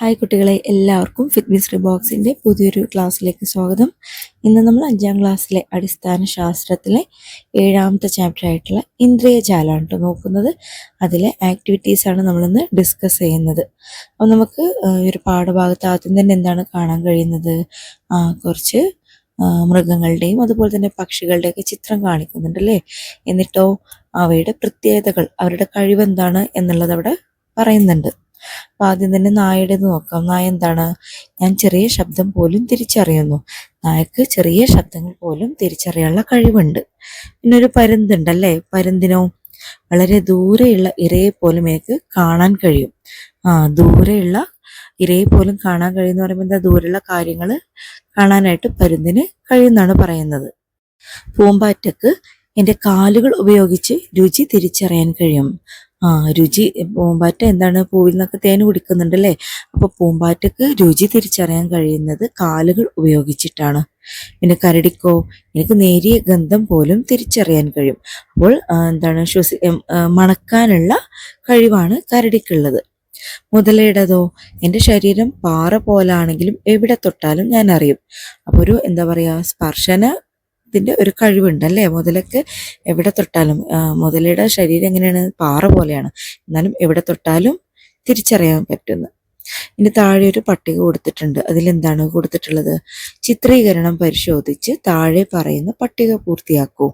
Hi കുട്ടികളെ എല്ലാവർക്കും fitness ബോക്സിന്റെ പുതിയൊരു ക്ലാസ്സിലേക്ക് സ്വാഗതം. ഇന്ന് നമ്മൾ അഞ്ചാം ക്ലാസ്സിലെ അടിസ്ഥാന ശാസ്ത്രത്തിലെ ഏഴാമത്തെ ചാപ്റ്റർ ആയിട്ടുള്ള ഇന്ദ്രിയജാലമാണ് കേട്ടോ നോക്കുന്നത്. അതിലെ ആക്ടിവിറ്റീസാണ് നമ്മളിന്ന് ഡിസ്കസ് ചെയ്യുന്നത്. അപ്പോൾ നമുക്ക് ഈ ഒരു പാഠഭാഗത്ത് ആദ്യം തന്നെ എന്താണ് കാണാൻ കഴിയുന്നത്? കുറച്ച് മൃഗങ്ങളുടെയും അതുപോലെ തന്നെ പക്ഷികളുടെയൊക്കെ ചിത്രം കാണിക്കുന്നുണ്ട് അല്ലേ? എന്നിട്ടോ അവയുടെ പ്രത്യേകതകൾ അവരുടെ കഴിവെന്താണ് എന്നുള്ളത് അവിടെ പറയുന്നുണ്ട്. അപ്പൊ ആദ്യം തന്നെ നായയുടേത് നോക്കാം. നായ എന്താണ്? ഞാൻ ചെറിയ ശബ്ദം പോലും തിരിച്ചറിയുന്നു. നായക്ക് ചെറിയ ശബ്ദങ്ങൾ പോലും തിരിച്ചറിയാനുള്ള കഴിവുണ്ട്. പിന്നെ ഒരു പരുന്തുണ്ട് അല്ലേ പരുന്തിനോ? വളരെ ദൂരെയുള്ള ഇരയെ പോലും എനിക്ക് കാണാൻ കഴിയും. ആ ദൂരെയുള്ള ഇരയെ പോലും കാണാൻ കഴിയുമെന്ന് പറയുമ്പോൾ എന്താ? ദൂരെയുള്ള കാര്യങ്ങൾ കാണാനായിട്ട് പരുന്തിന് കഴിയുന്നാണ് പറയുന്നത്. പൂമ്പാറ്റക്ക് എന്റെ കാലുകൾ ഉപയോഗിച്ച് രുചി തിരിച്ചറിയാൻ കഴിയും. ആ രുചി പൂമ്പാറ്റ എന്താണ്? പൂവിൽ നിന്നൊക്കെ തേൻ കുടിക്കുന്നുണ്ടല്ലേ? അപ്പോൾ അപ്പൊ പൂമ്പാറ്റക്ക് രുചി തിരിച്ചറിയാൻ കഴിയുന്നത് കാലുകൾ ഉപയോഗിച്ചിട്ടാണ്. പിന്നെ കരടിക്കോ എനിക്ക് നേരിയ ഗന്ധം പോലും തിരിച്ചറിയാൻ കഴിയും. അപ്പോൾ എന്താണ് ശ്വസി മണക്കാനുള്ള കഴിവാണ് കരടിക്കുള്ളത്. മുതലയുടേതോ എന്റെ ശരീരം പാറ പോലാണെങ്കിലും എവിടെ തൊട്ടാലും ഞാൻ അറിയും. അപ്പോൾ ഒരു എന്താ പറയാ സ്പർശനത്തിന്റെ ഒരു കഴിവുണ്ട് അല്ലേ മുതലക്ക് എവിടെ തൊട്ടാലും മുതലയുടെ ശരീരം എങ്ങനെയാണ്? പാറ പോലെയാണ്. എന്നാലും എവിടെ തൊട്ടാലും തിരിച്ചറിയാൻ പറ്റുന്നു. ഇനി താഴെ ഒരു പട്ടിക കൊടുത്തിട്ടുണ്ട്. അതിലെന്താണ് കൊടുത്തിട്ടുള്ളത്? ചിത്രീകരണം പരിശോധിച്ച് താഴെ പറയുന്ന പട്ടിക പൂർത്തിയാക്കൂ.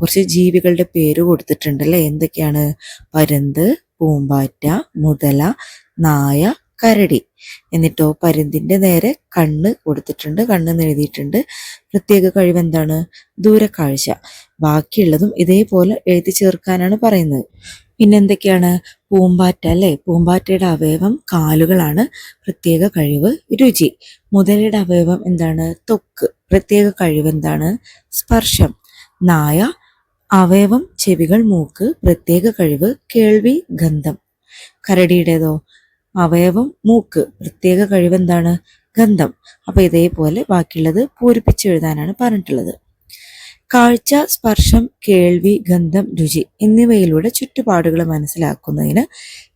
കുറച്ച് ജീവികളുടെ പേര് കൊടുത്തിട്ടുണ്ട് അല്ലേ എന്തൊക്കെയാണ്? പരുന്ത് പൂമ്പാറ്റ മുതല നായ കരടി. എന്നിട്ടോ പരുന്തിന്റെ നേരെ കണ്ണ് കൊടുത്തിട്ടുണ്ട് കണ്ണെന്ന് എഴുതിയിട്ടുണ്ട്. പ്രത്യേക കഴിവ് എന്താണ്? ദൂരക്കാഴ്ച. ബാക്കിയുള്ളതും ഇതേപോലെ എഴുതി ചേർക്കാനാണ് പറയുന്നത്. പിന്നെ എന്തൊക്കെയാണ് പൂമ്പാറ്റ അല്ലേ? പൂമ്പാറ്റയുടെ അവയവം കാലുകളാണ്. പ്രത്യേക കഴിവ് രുചി. മുതലയുടെ അവയവം എന്താണ്? തൊക്ക്. പ്രത്യേക കഴിവ് എന്താണ്? സ്പർശം. നായ അവയവം ചെവികൾ മൂക്ക്. പ്രത്യേക കഴിവ് കേൾവി ഗന്ധം. കരടിയുടേതോ? അവയവം മൂക്ക്. പ്രത്യേക കഴിവെന്താണ്? ഗന്ധം. അപ്പൊ ഇതേപോലെ ബാക്കിയുള്ളത് പൂരിപ്പിച്ചു എഴുതാനാണ് പറഞ്ഞിട്ടുള്ളത്. കാഴ്ച സ്പർശം കേൾവി ഗന്ധം രുചി എന്നിവയിലൂടെ ചുറ്റുപാടുകൾ മനസ്സിലാക്കുന്നതിന്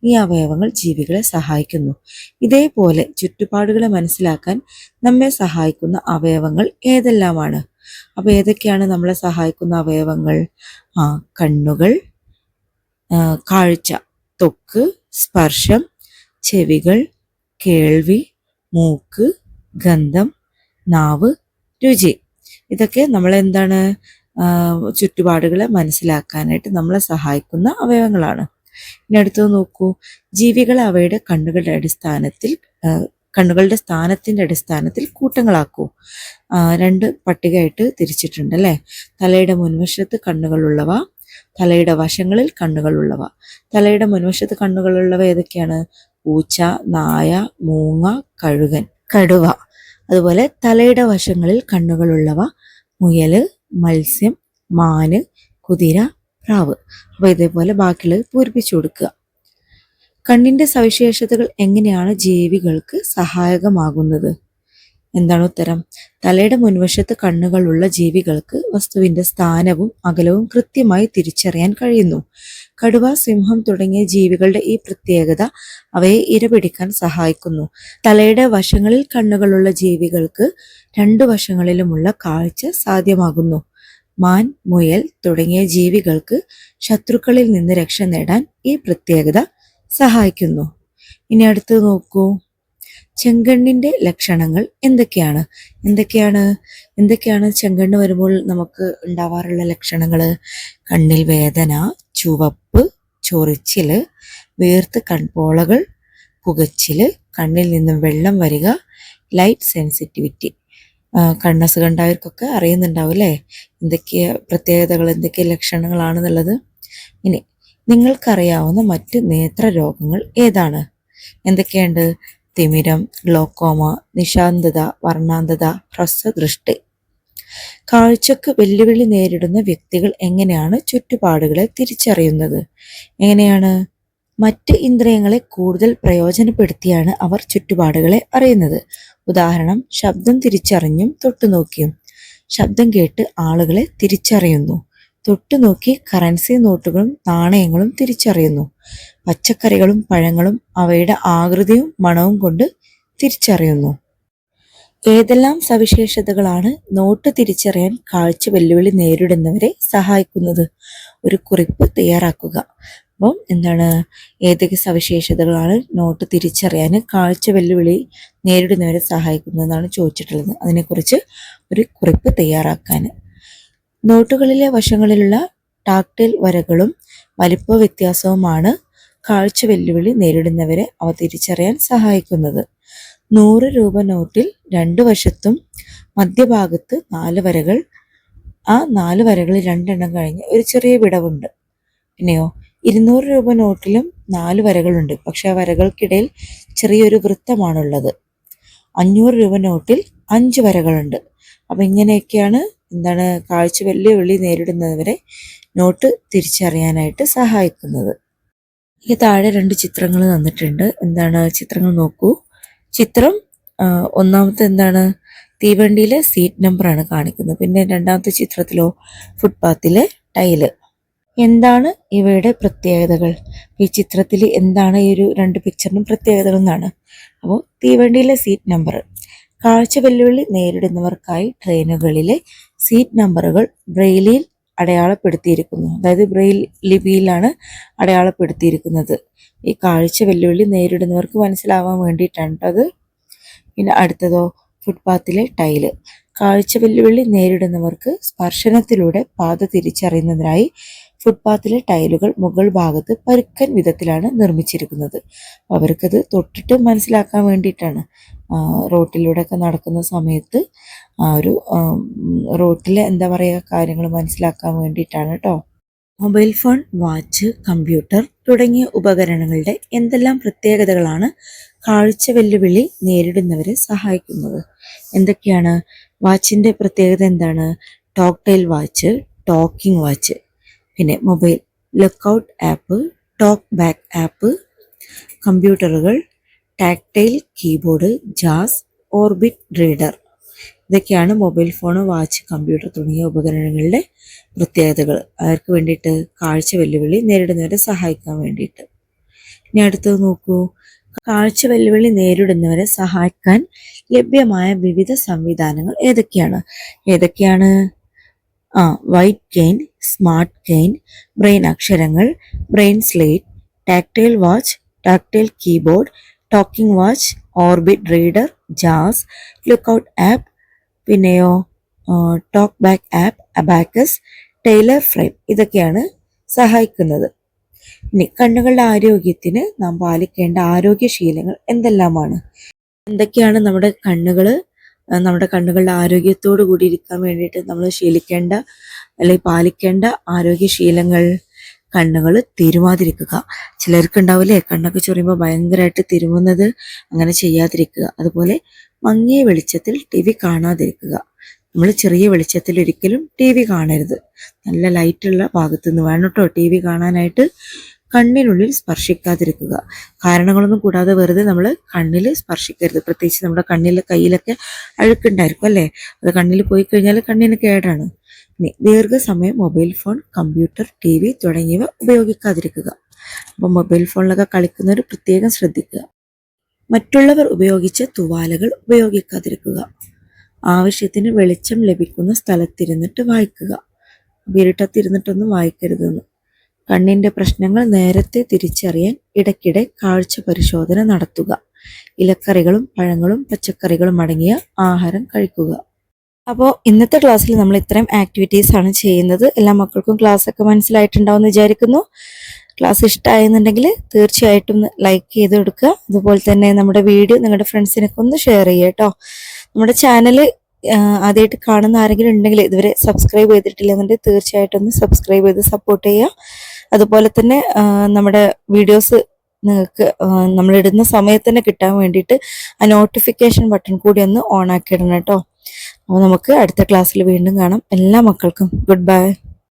ഈ അവയവങ്ങൾ ജീവികളെ സഹായിക്കുന്നു. ഇതേപോലെ ചുറ്റുപാടുകളെ മനസ്സിലാക്കാൻ നമ്മെ സഹായിക്കുന്ന അവയവങ്ങൾ ഏതെല്ലാമാണ്? അപ്പൊ ഏതൊക്കെയാണ് നമ്മളെ സഹായിക്കുന്ന അവയവങ്ങൾ? കണ്ണുകൾ കാഴ്ച തൊക്ക് സ്പർശം ചെവികൾ കേൾവി മൂക്ക് ഗന്ധം നാവ് രുചി. ഇതൊക്കെ നമ്മളെന്താണ് ചുറ്റുപാടുകളെ മനസ്സിലാക്കാനായിട്ട് നമ്മളെ സഹായിക്കുന്ന അവയവങ്ങളാണ്. ഇനി അടുത്തത് നോക്കൂ. ജീവികളെ അവയുടെ കണ്ണുകളുടെ അടിസ്ഥാനത്തിൽ കണ്ണുകളുടെ സ്ഥാനത്തിന്റെ അടിസ്ഥാനത്തിൽ കൂട്ടങ്ങളാക്കൂ. രണ്ട് പട്ടികയായിട്ട് തിരിച്ചിട്ടുണ്ട് അല്ലേ? തലയുടെ മുൻവശത്ത് കണ്ണുകളുള്ളവ തലയുടെ വശങ്ങളിൽ കണ്ണുകളുള്ളവ. തലയുടെ മുൻവശത്ത് കണ്ണുകളുള്ളവ ഏതൊക്കെയാണ്? പൂച്ച നായ മൂങ്ങ കഴുകൻ കടുവ. അതുപോലെ തലയുടെ വശങ്ങളിൽ കണ്ണുകളുള്ളവ മുയൽ മത്സ്യം മാന് കുതിര പ്രാവ്. അപ്പോൾ ഇതേപോലെ ബാക്കിയുള്ളത് പൂരിപ്പിച്ചു കൊടുക്കുക. കണ്ണിന്റെ സവിശേഷതകൾ എങ്ങനെയാണ് ജീവികൾക്ക് സഹായകമാകുന്നത്? എന്താണ് ഉത്തരം? തലയുടെ മുൻവശത്ത് കണ്ണുകളുള്ള ജീവികൾക്ക് വസ്തുവിന്റെ സ്ഥാനവും അകലവും കൃത്യമായി തിരിച്ചറിയാൻ കഴിയുന്നു. കടുവ സിംഹം തുടങ്ങിയ ജീവികളുടെ ഈ പ്രത്യേകത അവയെ ഇരപിടിക്കാൻ സഹായിക്കുന്നു. തലയുടെ വശങ്ങളിൽ കണ്ണുകളുള്ള ജീവികൾക്ക് രണ്ടു വശങ്ങളിലുമുള്ള കാഴ്ച സാധ്യമാകുന്നു. മാൻ മുയൽ തുടങ്ങിയ ജീവികൾക്ക് ശത്രുക്കളിൽ നിന്ന് രക്ഷ നേടാൻ ഈ പ്രത്യേകത സഹായിക്കുന്നു. ഇനി അടുത്ത് നോക്കൂ. ചെങ്കണ്ണിന്റെ ലക്ഷണങ്ങൾ എന്തൊക്കെയാണ്? എന്തൊക്കെയാണ്? എന്തൊക്കെയാണ് ചെങ്കണ്ണ് വരുമ്പോൾ നമുക്ക് ഉണ്ടാവാറുള്ള ലക്ഷണങ്ങൾ കണ്ണിൽ വേദന ചുവപ്പ് ചൊറിച്ചിൽ വീർത്ത് കൺപോളകൾ പുകച്ചിൽ കണ്ണിൽ നിന്നും വെള്ളം വരിക ലൈറ്റ് സെൻസിറ്റിവിറ്റി. കണ്ണസ് ഉണ്ടായവർക്കൊക്കെ അറിയുന്നുണ്ടാവും അല്ലേ? എന്തൊക്കെ പ്രത്യേകതകൾ എന്തൊക്കെ ലക്ഷണങ്ങളാണെന്നുള്ളത്. ഇനി നിങ്ങൾക്കറിയാവുന്ന മറ്റ് നേത്ര രോഗങ്ങൾ ഏതാണ്? എന്തൊക്കെയുണ്ട്? തിമിരം ഗ്ലോക്കോമ നിശാന്തത വർണാന്തത ഹ്രസ്വദൃഷ്ടി. കാഴ്ചക്ക് വെല്ലുവിളി നേരിടുന്ന വ്യക്തികൾ എങ്ങനെയാണ് ചുറ്റുപാടുകളെ തിരിച്ചറിയുന്നത്? എങ്ങനെയാണ് മറ്റ് ഇന്ദ്രിയങ്ങളെ കൂടുതൽ പ്രയോജനപ്പെടുത്തിയാണ് അവർ ചുറ്റുപാടുകളെ അറിയുന്നത്? ഉദാഹരണം ശബ്ദം തിരിച്ചറിഞ്ഞും തൊട്ടുനോക്കിയും. ശബ്ദം കേട്ട് ആളുകളെ തിരിച്ചറിയുന്നു. തൊട്ടുനോക്കി കറൻസി നോട്ടുകളും നാണയങ്ങളും തിരിച്ചറിയുന്നു. പച്ചക്കറികളും പഴങ്ങളും അവയുടെ ആകൃതിയും മണവും കൊണ്ട് തിരിച്ചറിയുന്നു. ഏതെല്ലാം സവിശേഷതകളാണ് നോട്ട് തിരിച്ചറിയാൻ കാഴ്ച വെല്ലുവിളി നേരിടുന്നവരെ സഹായിക്കുന്നത്? ഒരു കുറിപ്പ് തയ്യാറാക്കുക. അപ്പം എന്താണ്? ഏതൊക്കെ സവിശേഷതകളാണ് നോട്ട് തിരിച്ചറിയാൻ കാഴ്ച വെല്ലുവിളി നേരിടുന്നവരെ സഹായിക്കുന്നതെന്നാണ് ചോദിച്ചിട്ടുള്ളത്. അതിനെക്കുറിച്ച് ഒരു കുറിപ്പ് തയ്യാറാക്കാൻ നോട്ടുകളിലെ വശങ്ങളിലുള്ള ടാക്ടൈൽ വരകളും വലിപ്പ വ്യത്യാസവുമാണ് കാഴ്ച വെല്ലുവിളി നേരിടുന്നവരെ അവ തിരിച്ചറിയാൻ സഹായിക്കുന്നത്. നൂറ് രൂപ നോട്ടിൽ രണ്ടു വശത്തും മധ്യഭാഗത്ത് നാല് വരകൾ ആ നാല് വരകളിൽ രണ്ടെണ്ണം കഴിഞ്ഞ് ഒരു ചെറിയ വിടവുണ്ട്. പിന്നെയോ ഇരുന്നൂറ് രൂപ നോട്ടിലും നാല് വരകളുണ്ട്. പക്ഷേ ആ വരകൾക്കിടയിൽ ചെറിയൊരു വൃത്തമാണുള്ളത്. അഞ്ഞൂറ് രൂപ നോട്ടിൽ അഞ്ച് വരകളുണ്ട്. അപ്പം ഇങ്ങനെയൊക്കെയാണ് എന്താണ് കാഴ്ച വെല്ലുവിളി നേരിടുന്നവരെ നോട്ട് തിരിച്ചറിയാനായിട്ട് സഹായിക്കുന്നത്. ഈ താഴെ രണ്ട് ചിത്രങ്ങൾ തന്നിട്ടുണ്ട്. എന്താണ് ചിത്രങ്ങൾ നോക്കൂ. ചിത്രം ഒന്നാമത്തെ എന്താണ്? തീവണ്ടിയിലെ സീറ്റ് നമ്പറാണ് കാണിക്കുന്നത്. പിന്നെ രണ്ടാമത്തെ ചിത്രത്തിലോ ഫുട്പാത്തിലെ ടൈൽ. എന്താണ് ഇവയുടെ പ്രത്യേകതകൾ? ഈ ചിത്രത്തിൽ എന്താണ് ഈ ഒരു രണ്ട് പിക്ചറിനും പ്രത്യേകതകൾ എന്നാണ്. അപ്പോൾ തീവണ്ടിയിലെ സീറ്റ് നമ്പർ കാഴ്ച വെല്ലുവിളി നേരിടുന്നവർക്കായി ട്രെയിനുകളിലെ സീറ്റ് നമ്പറുകൾ ബ്രെയിലിൽ അടയാളപ്പെടുത്തിയിരിക്കുന്നു. അതായത് ബ്രെയിൽ ലിപിയിലാണ് അടയാളപ്പെടുത്തിയിരിക്കുന്നത്. ഈ കാഴ്ച വെല്ലുവിളി നേരിടുന്നവർക്ക് മനസ്സിലാവാൻ വേണ്ടിയിട്ടാണ് ട്ടോ അത്. പിന്നെ അടുത്തതോ ഫുട്പാത്തിലെ ടൈൽ. കാഴ്ച വെല്ലുവിളി നേരിടുന്നവർക്ക് സ്പർശനത്തിലൂടെ പാത തിരിച്ചറിയുന്നതിനായി ഫുട്പാത്തിലെ ടൈലുകൾ മുകൾ ഭാഗത്ത് പരുക്കൻ വിധത്തിലാണ് നിർമ്മിച്ചിരിക്കുന്നത്. അവർക്കത് തൊട്ടിട്ട് മനസ്സിലാക്കാൻ വേണ്ടിയിട്ടാണ്. റോട്ടിലൂടെ റോട്ടിലൂടെയൊക്കെ നടക്കുന്ന സമയത്ത് ആ ഒരു റോട്ടിലെ എന്താ പറയുക കാര്യങ്ങൾ മനസ്സിലാക്കാൻ വേണ്ടിയിട്ടാണ് കേട്ടോ മൊബൈൽ ഫോൺ വാച്ച് കമ്പ്യൂട്ടർ തുടങ്ങിയ ഉപകരണങ്ങളുടെ എന്തെല്ലാം പ്രത്യേകതകളാണ് കാഴ്ച വെല്ലുവിളി നേരിടുന്നവരെ സഹായിക്കുന്നത്? എന്തൊക്കെയാണ്? വാച്ചിന്റെ പ്രത്യേകത എന്താണ്? ടോക്ടൈൽ വാച്ച് ടോക്കിംഗ് വാച്ച് പിന്നെ mobile lookout app talk back app കമ്പ്യൂട്ടറുകൾ ടാക്ടൈൽ കീബോർഡ് ജാസ് ഓർബിറ്റ് റീഡർ ഇതൊക്കെയാണ് മൊബൈൽ ഫോൺ വാച്ച് കമ്പ്യൂട്ടർ തുടങ്ങിയ ഉപകരണങ്ങളുടെ പ്രത്യേകതകൾ. അവർക്ക് വേണ്ടിയിട്ട് കാഴ്ച വെല്ലുവിളി നേരിടുന്നവരെ സഹായിക്കാൻ വേണ്ടിയിട്ട്. ഇനി അടുത്തത് നോക്കൂ. കാഴ്ച വെല്ലുവിളി നേരിടുന്നവരെ സഹായിക്കാൻ ലഭ്യമായ വിവിധ സംവിധാനങ്ങൾ ഏതൊക്കെയാണ്? ഏതൊക്കെയാണ്? ആ white cane smart cane braille അക്ഷരങ്ങൾ braille slate tactile watch tactile keyboard talking watch orbit reader jazz lookout app പിന്നെയോ talk back app abacus Taylor frame ഇതൊക്കെയാണ് സഹായിക്കുന്നത്. ഇനി കണ്ണുകളുടെ ആരോഗ്യത്തിന് നാം പാലിക്കേണ്ട ആരോഗ്യശീലങ്ങൾ എന്തെല്ലാമാണ്? എന്തൊക്കെയാണ് നമ്മുടെ കണ്ണുകൾ നമ്മുടെ കണ്ണുകളുടെ ആരോഗ്യത്തോടു കൂടി ഇരിക്കാൻ വേണ്ടിയിട്ട് നമ്മൾ ശീലിക്കേണ്ട അല്ലെങ്കിൽ പാലിക്കേണ്ട ആരോഗ്യശീലങ്ങൾ കണ്ണുകൾ തിരുമാതിരിക്കുക. ചിലർക്ക് ഉണ്ടാവില്ലേ കണ്ണൊക്കെ ചൊറിയുമ്പോൾ ഭയങ്കരമായിട്ട് തിരുമുന്നത് അങ്ങനെ ചെയ്യാതിരിക്കുക. അതുപോലെ മങ്ങിയ വെളിച്ചത്തിൽ ടി വി കാണാതിരിക്കുക. നമ്മൾ ചെറിയ വെളിച്ചത്തിൽ ഒരിക്കലും ടി വി കാണരുത്. നല്ല ലൈറ്റുള്ള ഭാഗത്തുനിന്ന് വേണം കേട്ടോ ടി വി കാണാനായിട്ട്. കണ്ണിനുള്ളിൽ സ്പർശിക്കാതിരിക്കുക. കാരണങ്ങളൊന്നും കൂടാതെ വെറുതെ നമ്മൾ കണ്ണിൽ സ്പർശിക്കരുത്. പ്രത്യേകിച്ച് നമ്മുടെ കണ്ണിലെ കയ്യിലൊക്കെ അഴുക്കുണ്ടായിരിക്കും അല്ലേ? അത് കണ്ണിൽ പോയി കഴിഞ്ഞാൽ കണ്ണിന് കേടാണ്. ഇനി ദീർഘസമയം mobile phone computer T V തുടങ്ങിയവ ഉപയോഗിക്കാതിരിക്കുക. അപ്പോൾ മൊബൈൽ ഫോണിലൊക്കെ കളിക്കുന്നവർ പ്രത്യേകം ശ്രദ്ധിക്കുക. മറ്റുള്ളവർ ഉപയോഗിച്ച തുവാലകൾ ഉപയോഗിക്കാതിരിക്കുക. ആവശ്യത്തിന് വെളിച്ചം ലഭിക്കുന്ന സ്ഥലത്തിരുന്നിട്ട് വായിക്കുക. ഇരുട്ടത്തിരുന്നിട്ടൊന്നും വായിക്കരുതെന്ന്. കണ്ണിന്റെ പ്രശ്നങ്ങൾ നേരത്തെ തിരിച്ചറിയാൻ ഇടയ്ക്കിടെ കാഴ്ച പരിശോധന നടത്തുക. ഇലക്കറികളും പഴങ്ങളും പച്ചക്കറികളും അടങ്ങിയ ആഹാരം കഴിക്കുക. അപ്പോൾ ഇന്നത്തെ ക്ലാസ്സിൽ നമ്മൾ ഇത്രയും ആക്ടിവിറ്റീസ് ആണ് ചെയ്യുന്നത്. എല്ലാ മക്കൾക്കും ക്ലാസ് ഒക്കെ മനസ്സിലായിട്ടുണ്ടാവുമെന്ന് വിചാരിക്കുന്നു. ക്ലാസ് ഇഷ്ടമായെന്നുണ്ടെങ്കിൽ തീർച്ചയായിട്ടും ലൈക്ക് ചെയ്ത് കൊടുക്കുക അതുപോലെ തന്നെ നമ്മുടെ വീഡിയോ നിങ്ങളുടെ ഫ്രണ്ട്സിനൊക്കെ ഒന്ന് ഷെയർ ചെയ്യുക കേട്ടോ. നമ്മുടെ ചാനൽ ആദ്യമായിട്ട് കാണുന്ന ആരെങ്കിലും ഉണ്ടെങ്കിൽ ഇതുവരെ സബ്സ്ക്രൈബ് ചെയ്തിട്ടില്ല എന്നുണ്ടെങ്കിൽ തീർച്ചയായിട്ടും ഒന്ന് സബ്സ്ക്രൈബ് ചെയ്ത് സപ്പോർട്ട് ചെയ്യുക. അതുപോലെ തന്നെ നമ്മുടെ വീഡിയോസ് നിങ്ങൾക്ക് നമ്മളിടുന്ന സമയത്ത് തന്നെ കിട്ടാൻ വേണ്ടിയിട്ട് ആ നോട്ടിഫിക്കേഷൻ ബട്ടൺ കൂടി ഒന്ന് ഓൺ ആക്കി ഇടണം കേട്ടോ. അപ്പോൾ നമുക്ക് അടുത്ത ക്ലാസ്സിൽ വീണ്ടും കാണാം. എല്ലാ മക്കൾക്കും ഗുഡ് ബൈ